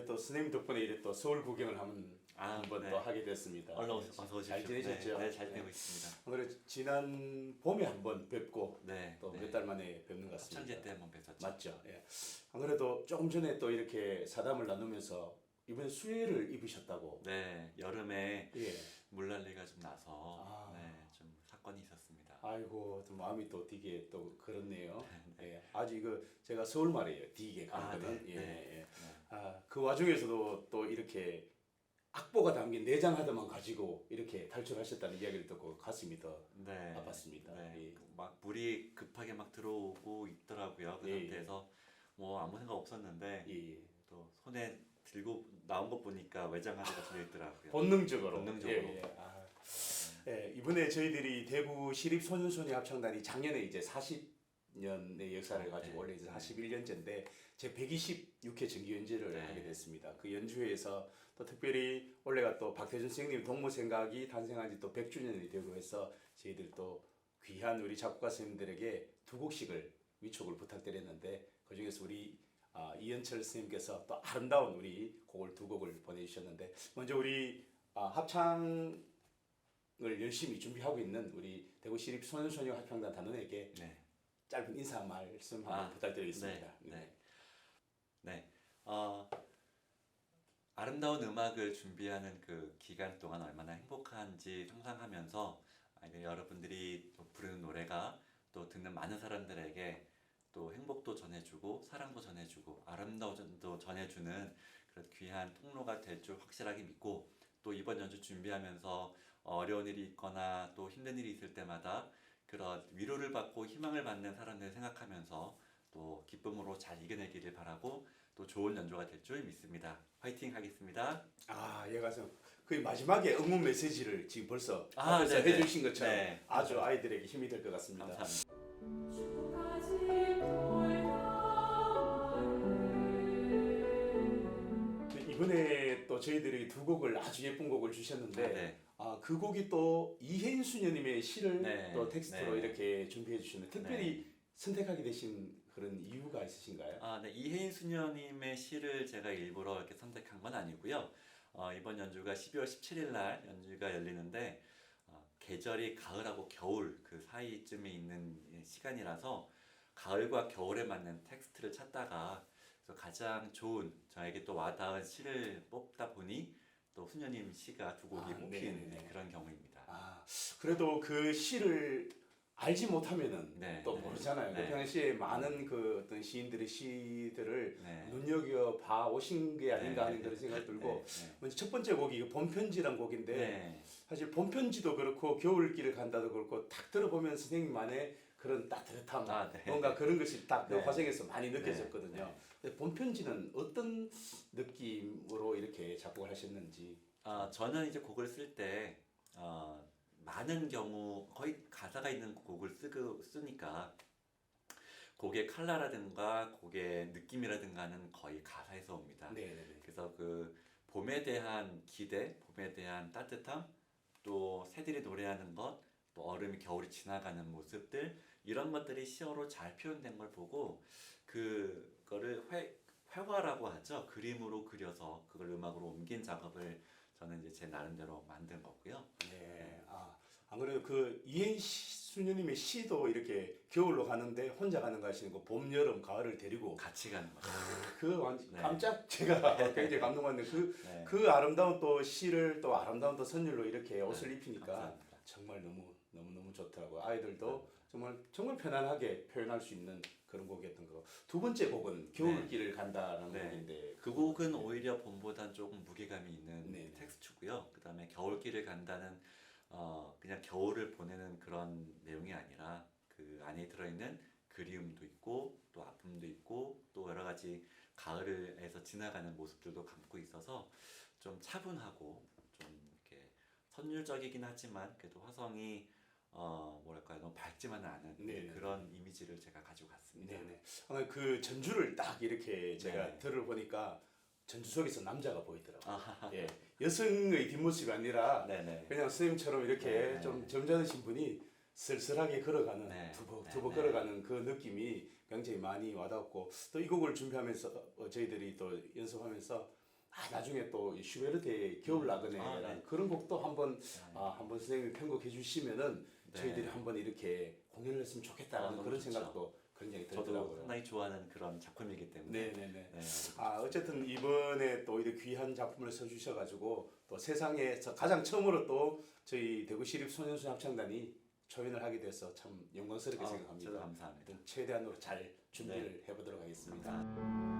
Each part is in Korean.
오늘 또 스님 덕분에 이제 또 서울 구경을 한번 아, 한번 네. 또 하게 됐습니다. 얼른 오셔, 어서 오십시오. 잘 지내셨죠? 네, 네, 잘 지내고 있습니다. 오늘 지난 봄에 한번 뵙고 네. 또몇 네. 달 만에 뵙는 것 같습니다. 청제 때 한번 뵀었죠. 맞죠. 예. 안 그래도 조금 전에 또 이렇게 사담을 나누면서 이번에 수혜를 입으셨다고. 네, 여름에 예. 물난리가 좀 나서 아. 네, 좀 사건이 있었습니다. 아이고 좀 마음이 또 되게 또 그렇네요. 예. 아주 이거 제가 서울 말이에요. 되게 아. 네, 예. 네. 예. 네. 아, 그 와중에서도 또 이렇게 악보가 담긴 내장 하나만 가지고 이렇게 탈출하셨다는 이야기를 듣고 가슴이 더 네. 아팠습니다. 네. 예. 막 물이 급하게 막 들어오고 있더라고요. 그 예, 예. 상태에서 뭐 아무 생각 없었는데 예, 예. 또 손에 들고 나온 거 보니까 외장 하나가 들어 있더라고요. 본능적으로. 본능적으로. 예, 예. 아. 예, 이번에 저희들이 대구 시립 소년소녀 합창단이 작년에 이제 40 년의 역사를 네. 가지고 원래 이제 네. 41년째인데 제 126회 정기 연주를 네. 하게 됐습니다. 그 연주회에서 또 특별히 올해가 또 박태준 선생님 동무 생각이 탄생한 지 또 100주년이 되고 해서 저희들 또 귀한 우리 작곡가 선생님들에게 두 곡씩을 위촉을 부탁드렸는데 그 중에서 우리 아, 이현철 선생님께서 또 아름다운 우리 곡을 두 곡을 보내주셨는데 먼저 우리 아, 합창을 열심히 준비하고 있는 우리 대구 시립 소년소녀 합창단 단원에게 네. 짧은 인사 말씀 한번 아, 부탁드리겠습니다. 네. 네. 네. 어, 아름다운 음악을 준비하는 그 기간 동안 얼마나 행복한지 상상하면서 아, 여러분들이 또 부르는 노래가 또 듣는 많은 사람들에게 또 행복도 전해주고 사랑도 전해주고 아름다움도 전해주는 그런 귀한 통로가 될 줄 확실하게 믿고 또 이번 연주 준비하면서 어려운 일이 있거나 또 힘든 일이 있을 때마다 그런 위로를 받고 희망을 받는 사람들을 생각하면서 또 기쁨으로 잘 이겨내기를 바라고 또 좋은 연주가 될 줄 믿습니다. 화이팅 하겠습니다. 아, 얘가 좀 거의 마지막에 응원 메시지를 지금 벌써 아, 앞에서 네네. 해주신 것처럼 네. 아주 아이들에게 힘이 될 것 같습니다. 감사합니다. 저희들이 두 곡을 아주 예쁜 곡을 주셨는데 아, 네. 아, 그 곡이 또 이혜인 수녀님의 시를 네. 또 텍스트로 네. 이렇게 준비해 주셨는데 특별히 선택하게 되신 그런 이유가 있으신가요? 아, 네. 이혜인 수녀님의 시를 제가 일부러 이렇게 선택한 건 아니고요. 어, 이번 연주가 12월 17일 날 연주가 열리는데 어, 계절이 가을하고 겨울 그 사이쯤에 있는 시간이라서 가을과 겨울에 맞는 텍스트를 찾다가 그래서 가장 좋은 저에게 또 와닿은 시를 뽑다 보니 또 수녀님 시가 두 곡이 아, 뽑힌 네네네. 그런 경우입니다. 아, 그래도 그 시를 알지 못하면은 네, 또 네. 모르잖아요. 네. 그 당시에 많은 그 어떤 시인들의 시들을 네. 눈여겨 봐 오신 게 아닌가 네, 하는 네, 그런 생각이 네, 들고 네. 먼저 첫 번째 곡이 그 봄편지란 곡인데 네. 사실 봄편지도 그렇고 겨울길을 간다도 그렇고 딱 들어보면 선생님만의 그런 따뜻함 아, 네. 뭔가 그런 것이 딱그 네. 화성에서 많이 느껴졌거든요. 네. 근데 봄편지는 어떤 느낌으로 이렇게 작곡을 하셨는지 아, 저는 이제 곡을 쓸때 어, 많은 경우 거의 가사가 있는 곡을 쓰고 쓰니까 곡의 컬러라든가 곡의 느낌이라든가는 거의 가사에서 옵니다. 네네네. 그래서 그 봄에 대한 기대, 봄에 대한 따뜻함, 또 새들이 노래하는 것, 또 얼음이 겨울이 지나가는 모습들 이런 것들이 시어로 잘 표현된 걸 보고 그거를 회, 회화라고 하죠. 그림으로 그려서 그걸 음악으로 옮긴 작업을 저는 이제 제 나름대로 만든 거고요. 네. 아, 안 그래도 그 이행 수녀님의 시도 이렇게 겨울로 가는데 혼자 가는 거 하시는 거 봄, 여름, 가을을 데리고 같이 가는 거죠. 그 완전 네. 깜짝 제가 굉장히 감동받는데 그, 네. 그 아름다운 또 시를 또 아름다운 또 선율로 이렇게 옷을 네, 입히니까 감사합니다. 정말 너무 너무 너무 좋더라고요. 아이들도 정말 정말 편안하게 표현할 수 있는 그런 곡이었던 거. 두 번째 곡은 겨울길을 간다라는 네. 곡인데 그 곡은 오히려 봄보단 조금 무게감이 있는 네. 텍스트고요. 그다음에 겨울길을 간다는 어 그냥 겨울을 보내는 그런 내용이 아니라 그 안에 들어 있는 그리움도 있고 또 아픔도 있고 또 여러 가지 가을에서 지나가는 모습들도 담고 있어서 좀 차분하고 좀 이렇게 선율적이긴 하지만 그래도 화성이 어 뭐랄까요 너무 밝지만은 않은 네, 네. 그런 이미지를 제가 가지고 갔습니다. 네네. 아, 그 전주를 딱 이렇게 제가 네. 들어보니까 전주 속에서 남자가 보이더라고요. 아하하. 예, 여성의 뒷모습이 아니라 네네. 그냥 선생님처럼 이렇게 네. 좀 점잖으신 분이 쓸쓸하게 걸어가는 네. 두벅 네, 두벅 네. 걸어가는 그 느낌이 굉장히 많이 와닿았고 또 이 곡을 준비하면서 어, 저희들이 또 연습하면서 아, 나중에 또이 슈베르트의 겨울 나그네라는 아, 네. 그런 곡도 한번 아, 한번 선생님이 편곡해 주시면은 네. 저희들이 한번 이렇게 공연을 했으면 좋겠다라는 아, 그런 좋죠. 생각도 굉장히 들더라고요. 상당히 좋아하는 그런 작품이기 때문에. 네, 네, 네. 네. 아 어쨌든 이번에 또 이렇게 귀한 작품을 써주셔가지고 또 세상에서 가장 처음으로 또 저희 대구 시립 소년수 합창단이 초연을 하게 돼서 참 영광스럽게 아, 생각합니다. 저도 감사합니다. 최대한으로 잘 준비를 해보도록 하겠습니다. 감사합니다.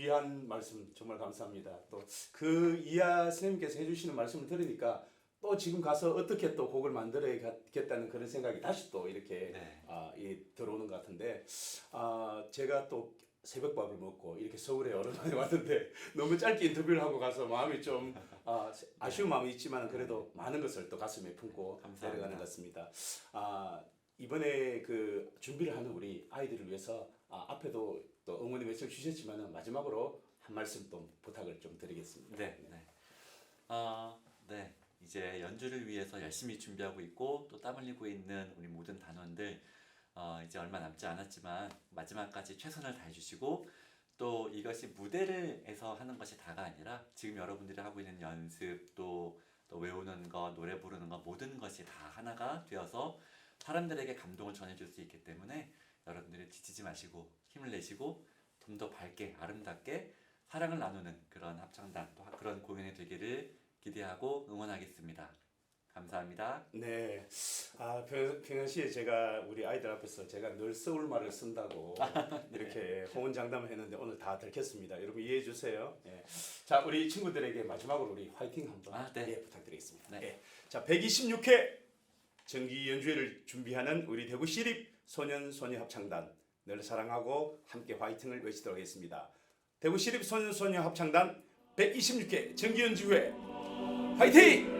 귀한 말씀 정말 감사합니다. 또 그 이하 선생님께서 해주시는 말씀을 들으니까 또 지금 가서 어떻게 또 곡을 만들어야겠다는 그런 생각이 다시 또 이렇게 네. 아, 이 들어오는 것 같은데 아, 제가 또 새벽밥을 먹고 이렇게 서울에 오랜만에 왔는데 너무 짧게 인터뷰를 하고 가서 마음이 좀 아, 아쉬운 마음이 있지만 그래도 많은 것을 또 가슴에 품고 감사합니다. 내려가는 것 같습니다. 아, 이번에 그 준비를 하는 우리 아이들을 위해서 아, 앞에도 또 응원의 메시지 주셨지만 마지막으로 한 말씀 또 부탁을 좀 드리겠습니다. 네, 네. 아, 네. 이제 연주를 위해서 열심히 준비하고 있고 또 땀 흘리고 있는 우리 모든 단원들 어, 이제 얼마 남지 않았지만 마지막까지 최선을 다해 주시고 또 이것이 무대를에서 하는 것이 다가 아니라 지금 여러분들이 하고 있는 연습 또, 또 외우는 것, 노래 부르는 것 모든 것이 다 하나가 되어서 사람들에게 감동을 전해줄 수 있기 때문에 여러분들이 지치지 마시고 힘을 내시고 좀 더 밝게 아름답게 사랑을 나누는 그런 합창단 또 그런 공연이 되기를 기대하고 응원하겠습니다. 감사합니다. 네. 아, 평- 평상시에 제가 우리 아이들 앞에서 제가 늘 서울말을 쓴다고 이렇게 호언장담을 했는데 오늘 다 들켰습니다. 여러분 이해해 주세요. 예. 자, 우리 친구들에게 마지막으로 우리 화이팅 한번 아, 네. 예, 부탁드리겠습니다. 네. 예. 자, 126회 정기 연주회를 준비하는 우리 대구 시립 소년 소녀 합창단 늘 사랑하고 함께 화이팅을 외치도록 하겠습니다. 대구 시립 소년 소녀 합창단 126회 정기 연주회 화이팅!